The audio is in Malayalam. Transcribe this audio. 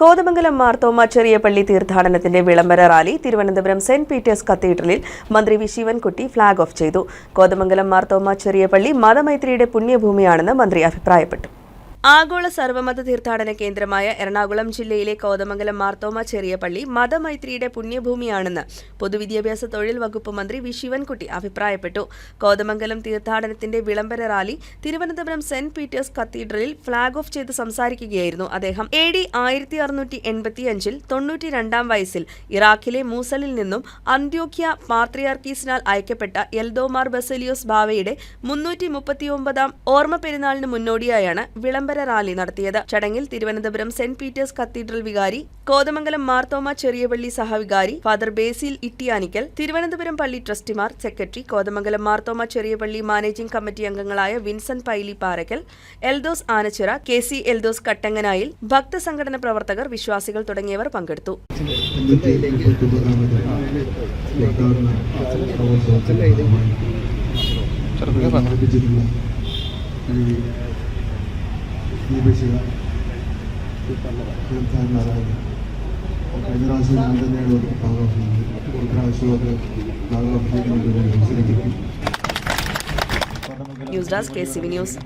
കോതമംഗലം മാർത്തോമ ചെറിയ പള്ളി തീർത്ഥാടനത്തിന്റെ വിളംബര റാലി തിരുവനന്തപുരം സെന്റ് പീറ്റേഴ്സ് കത്തീഡ്രലിൽ മന്ത്രി വി ശിവൻകുട്ടി ഫ്ളാഗ് ഓഫ് ചെയ്തു. കോതമംഗലം മാർത്തോമ ചെറിയ പള്ളി മതമൈത്രിയുടെ പുണ്യഭൂമിയാണെന്ന് മന്ത്രി അഭിപ്രായപ്പെട്ടു. ആഗോള സർവമത തീർത്ഥാടന കേന്ദ്രമായ എറണാകുളം ജില്ലയിലെ കോതമംഗലം മാർത്തോമ ചെറിയ പള്ളി മതമൈത്രിയുടെ പുണ്യഭൂമിയാണെന്ന് പൊതുവിദ്യാഭ്യാസ തൊഴിൽ വകുപ്പ് മന്ത്രി വി ശിവൻകുട്ടി അഭിപ്രായപ്പെട്ടു. കോതമംഗലം തീർത്ഥാടനത്തിന്റെ വിളംബര റാലി തിരുവനന്തപുരം സെന്റ് പീറ്റേഴ്സ് കത്തീഡ്രലിൽ ഫ്ളാഗ് ഓഫ് ചെയ്ത് സംസാരിക്കുകയായിരുന്നു അദ്ദേഹം. എ ഡി ആയിരത്തി അറുന്നൂറ്റി എൺപത്തിയഞ്ചിൽ തൊണ്ണൂറ്റി രണ്ടാം വയസ്സിൽ ഇറാഖിലെ മൂസലിൽ നിന്നും അന്ത്യോഖ്യ പാത്രിയാർക്കീസിനാൽ അയക്കപ്പെട്ട എൽദോമാർ ബസലിയോസ് ബാവയുടെ മുന്നൂറ്റി മുപ്പത്തിയൊമ്പതാം ഓർമ്മ പെരുന്നാളിന് മുന്നോടിയായാണ് വിളംബര റാലി നടത്തിയത്. ചടങ്ങിൽ തിരുവനന്തപുരം സെന്റ് പീറ്റേഴ്സ് കത്തീഡ്രൽ വികാരി കോതമംഗലം മാർത്തോമ ചെറിയപള്ളി സഹവികാരി ഫാദർ ബേസിൽ ഇട്ടിയാനിക്കൽ തിരുവനന്തപുരം പള്ളി ട്രസ്റ്റിമാർ secretary Kothamangalam Marthoma Cheriyapally managing committee അംഗങ്ങളായ Vincent Paily Parackal Eldhose Anachira K C Eldhose Kattanganayil ഭക്തസംഘടന പ്രവർത്തകർ വിശ്വാസികൾ തുടങ്ങിയവർ പങ്കെടുത്തു. മുന്നൂറ്റി മുപ്പത്തൊമ്പതാമത് തീർത്ഥാടന മഹോത്സവത്തിന്റെ ഭാഗമായി സംഘടിപ്പിച്ചിട്ടുള്ള ഈ ദീപശിഖ തീർത്ഥാടന റാലി കഴിഞ്ഞ പ്രാവശ്യം ഞാൻ തന്നെയാണ് ഒരു ഭാഗം ചെയ്തത് ഇപ്രാവശ്യം അത് ഭാഗം ചെയ്യുന്നതിന് അവസരം കിട്ടി ന്യൂസ് ഡെസ്ക് ന്യൂസ്.